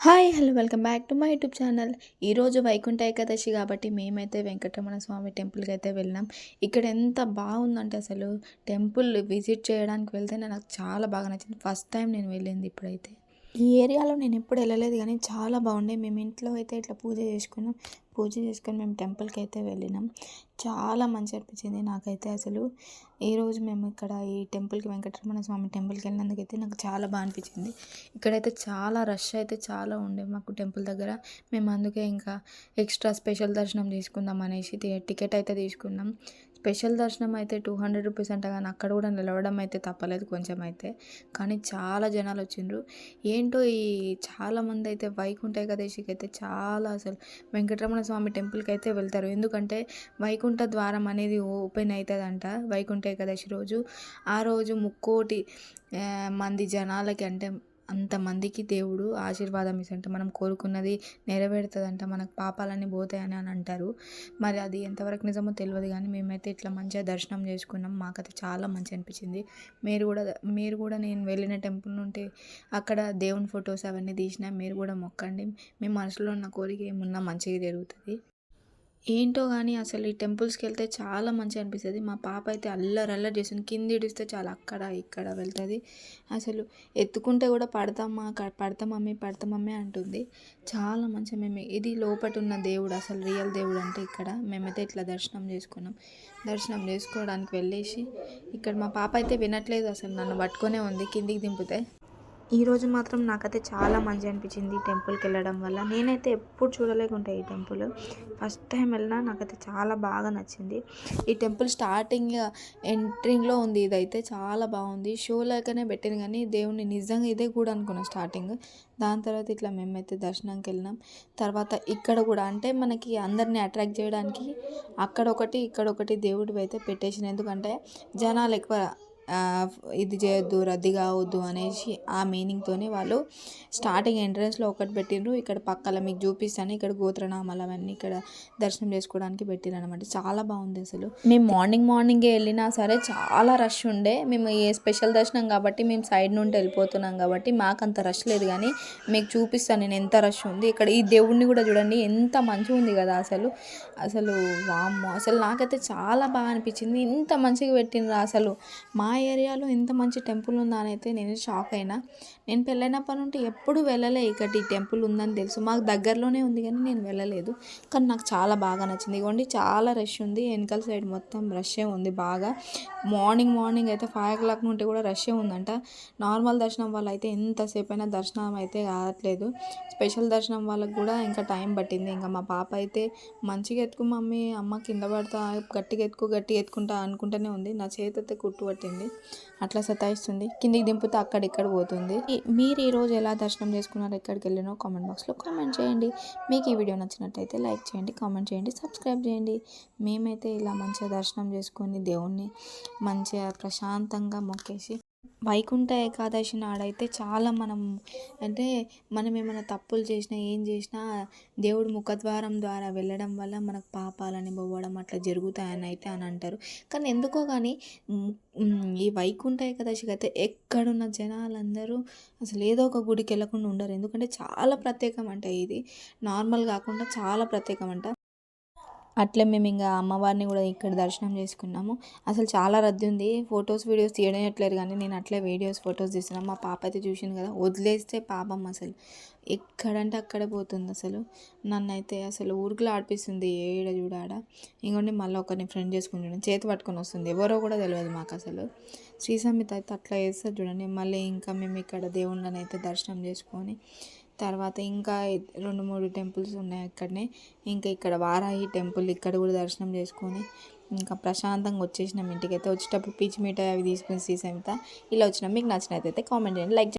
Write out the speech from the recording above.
Hi hello welcome back to my YouTube channel. ఈరోజు వైకుంఠ ఏకాదశి కాబట్టి మేమైతే వెంకటరమణ స్వామి టెంపుల్కి అయితే వెళ్ళినాం ఇక్కడ ఎంత బాగుందంటే అసలు టెంపుల్ విజిట్ చేయడానికి వెళ్తే నాకు చాలా బాగా నచ్చింది. ఫస్ట్ టైం నేను వెళ్ళింది ఇప్పుడైతే. ఈ ఏరియాలో నేను ఎప్పుడు వెళ్ళలేదు కానీ చాలా బాగుండే. మేము ఇంట్లో అయితే ఇట్లా పూజ చేసుకున్నాం. పూజ చేసుకొని మేము టెంపుల్కి అయితే వెళ్ళినాం. చాలా మంచి అనిపించింది నాకైతే అసలు. ఈరోజు మేము ఇక్కడ ఈ టెంపుల్కి వెంకటరమణ స్వామి టెంపుల్కి వెళ్ళినందుకైతే నాకు చాలా బాగా అనిపించింది. ఇక్కడైతే చాలా రష్ అయితే చాలా ఉండే మాకు టెంపుల్ దగ్గర. మేము అందుకే ఇంకా ఎక్స్ట్రా స్పెషల్ దర్శనం తీసుకుందాం అనేసి టికెట్ అయితే తీసుకున్నాం. స్పెషల్ దర్శనం అయితే టూ హండ్రెడ్ రూపీస్ అంట కానీ అక్కడ కూడా నిలవడం అయితే తప్పలేదు కొంచెం అయితే. కానీ చాలా జనాలు వచ్చిండ్రు. ఏంటో ఈ చాలా మంది అయితే వైకుంఠ ఏకాదశికి అయితే చాలా అసలు వెంకటరమణ స్వామి టెంపుల్కి అయితే వెళ్తారు. ఎందుకంటే వైకుంఠ ద్వారం అనేది ఓపెన్ అవుతుందంట వైకుంఠ ఏకాదశి రోజు. ఆ రోజు ముక్కోటి మంది జనాలకి అంటే అంతమందికి దేవుడు ఆశీర్వాదం ఇస్తుంట మనం కోరుకున్నది నెరవేరుతుందంట. మనకు పాపాలన్నీ పోతాయని అని అంటారు. మరి అది ఎంతవరకు నిజమో తెలియదు కానీ మేమైతే ఇట్లా మంచిగా దర్శనం చేసుకున్నాం. మాకైతే చాలా మంచి అనిపించింది. మీరు కూడా మీరు కూడా నేను వెళ్ళిన టెంపుల్ నుండి అక్కడ దేవుని ఫొటోస్ అవన్నీ తీసిన మీరు కూడా మొక్కండి. మీ మనసులో ఉన్న కోరిక ఏమున్నా మంచిగా జరుగుతుంది. ఏంటో కానీ అసలు ఈ టెంపుల్స్కి వెళ్తే చాలా మంచిగా అనిపిస్తుంది. మా పాప అయితే అల్లరి అల్లరి చేస్తుంది. కింద ఇడిస్తే చాలా అక్కడ ఇక్కడ వెళ్తుంది. అసలు ఎత్తుకుంటే కూడా పడతామా క- పడతా మమ్మీ పడతా మమ్మీ అంటుంది. చాలా మంచిగా మేము ఇది లోపట ఉన్న దేవుడు అసలు రియల్ దేవుడు అంటే ఇక్కడ. మేమైతే ఇట్లా దర్శనం చేసుకున్నాం. దర్శనం చేసుకోవడానికి వెళ్ళేసి ఇక్కడ మా పాప అయితే వినట్లేదు అసలు. నన్ను పట్టుకొనే ఉంది. కిందికి దింపితే ఈరోజు మాత్రం నాకైతే చాలా మంచి అనిపించింది ఈ టెంపుల్కి వెళ్ళడం వల్ల. నేనైతే ఎప్పుడు చూడలేకుంటా ఈ టెంపుల్. ఫస్ట్ టైం వెళ్ళినా నాకైతే చాలా బాగా నచ్చింది. ఈ టెంపుల్ స్టార్టింగ్ ఎంట్రింగ్లో ఉంది ఇదైతే. చాలా బాగుంది. షో లాగానే పెట్టింది కానీ దేవుని నిజంగా ఇదే కూడా అనుకున్నాం స్టార్టింగ్. దాని తర్వాత ఇట్లా మేమైతే దర్శనంకి వెళ్ళినాం. తర్వాత ఇక్కడ కూడా అంటే మనకి అందరినీ అట్రాక్ట్ చేయడానికి అక్కడ ఒకటి ఇక్కడ ఒకటి దేవుడివి అయితే పెట్టేసిన ఎందుకంటే జనాలు ఎక్కువ ఇది చేయొద్దు రద్దీ కావద్దు అనేసి ఆ మీనింగ్తోనే వాళ్ళు స్టార్టింగ్ ఎంట్రన్స్లో ఒకటి పెట్టిండ్రు ఇక్కడ పక్కల మీకు చూపిస్తాను. ఇక్కడ గోత్రనామాలు అవన్నీ ఇక్కడ దర్శనం చేసుకోవడానికి పెట్టిర్రు అనమాట చాలా బాగుంది అసలు. మేము మార్నింగ్ మార్నింగే వెళ్ళినా సరే చాలా రష్ ఉండే. మేము ఏ స్పెషల్ దర్శనం కాబట్టి మేము సైడ్ నుండి వెళ్ళిపోతున్నాం కాబట్టి మాకు అంత రష్ లేదు కానీ మీకు చూపిస్తాను నేను ఎంత రష్ ఉంది. ఇక్కడ ఈ దేవుడిని కూడా చూడండి. ఎంత మంచిగా ఉంది కదా అసలు. అసలు వామ్మో అసలు నాకైతే చాలా బాగా అనిపించింది. ఇంత మంచిగా పెట్టిండ్రు అసలు. మా ఏరియాలో ఇంత మంచి టెంపుల్ ఉందా అని అయితే నేను షాక్ అయినా. నేను పెళ్ళైనప్పటి నుండి ఎప్పుడు వెళ్ళలే ఇక్కడ ఈ టెంపుల్ ఉందని తెలుసు. మాకు దగ్గరలోనే ఉంది కానీ నేను వెళ్ళలేదు. కానీ నాకు చాలా బాగా నచ్చింది. ఇవ్వండి చాలా రష్ ఉంది. వెనకాల సైడ్ మొత్తం రష్ే ఉంది బాగా. మార్నింగ్ మార్నింగ్ అయితే ఫైవ్ ఓ క్లాక్ నుండి కూడా రష్ే ఉందంట. నార్మల్ దర్శనం వల్ల అయితే ఎంతసేపు అయినా దర్శనం అయితే కావట్లేదు. స్పెషల్ దర్శనం వాళ్ళకి కూడా ఇంకా టైం పట్టింది. ఇంకా మా పాప అయితే మంచిగా ఎత్తుకు మమ్మీ అమ్మ కింద పడతా గట్టిగా ఎత్తుకు గట్టిగా ఎత్తుకుంటా అనుకుంటూనే ఉంది. నా చేతి అయితే కుట్టు పట్టింది. అట్లా సతాయిస్తుంది. కిందికి దింపుతూ అక్కడిక్కడ పోతుంది. మీరు ఈరోజు ఎలా దర్శనం చేసుకున్నారు ఎక్కడికి వెళ్ళినో కామెంట్ బాక్స్లో కామెంట్ చేయండి. మీకు ఈ వీడియో నచ్చినట్టయితే లైక్ చేయండి కామెంట్ చేయండి సబ్స్క్రైబ్ చేయండి. మేమైతే ఇలా మంచిగా దర్శనం చేసుకొని దేవుణ్ణి మంచిగా ప్రశాంతంగా మొక్కేసి వైకుంఠ ఏకాదశి నాడైతే చాలా మనం అంటే మనం ఏమైనా తప్పులు చేసినా ఏం చేసినా దేవుడు ముఖద్వారం ద్వారా వెళ్ళడం వల్ల మనకు పాపాలని పోవడం అట్లా జరుగుతాయని అయితే అని అంటారు. కానీ ఎందుకో కానీ ఈ వైకుంఠ ఏకాదశికి అయితే ఎక్కడున్న జనాలందరూ అసలు ఏదో ఒక గుడికి వెళ్ళకుండా ఉండరు. ఎందుకంటే చాలా ప్రత్యేకం అంట ఇది. నార్మల్ కాకుండా చాలా ప్రత్యేకం అంట. అట్లే మేము ఇంకా అమ్మవారిని కూడా ఇక్కడ దర్శనం చేసుకున్నాము. అసలు చాలా రద్దీ ఉంది. ఫొటోస్ వీడియోస్ తీయట్లేరు కానీ నేను అట్లే వీడియోస్ ఫొటోస్ తీస్తున్నాను మా పాప అయితే చూసింది కదా వదిలేస్తే పాపం అసలు. ఎక్కడంటే అక్కడే పోతుంది అసలు. నన్ను అయితే అసలు ఊరికలో ఆడిపిస్తుంది ఏడ చూడాడ ఇంకోండి మళ్ళీ ఒకరిని ఫ్రెండ్ చేసుకుని చూడండి. చేతి పట్టుకొని వస్తుంది. ఎవరో కూడా తెలియదు మాకు అసలు. శ్రీ సమిత అయితే అట్లా చేస్తారు చూడండి. మళ్ళీ ఇంకా మేము ఇక్కడ దేవుళ్ళని అయితే దర్శనం చేసుకొని తర్వాత ఇంకా రెండు మూడు టెంపుల్స్ ఉన్నాయి అక్కడనే. ఇంకా ఇక్కడ వారాహి టెంపుల్ ఇక్కడ కూడా దర్శనం చేసుకొని ఇంకా ప్రశాంతంగా వచ్చేసినాం ఇంటికి అయితే వచ్చేటప్పుడు పిచ్చి మిఠాయి అవి తీసుకుని సీసమిత ఇలా వచ్చినాం. మీకు నచ్చినట్టయితే కామెంట్ చేయండి లైక్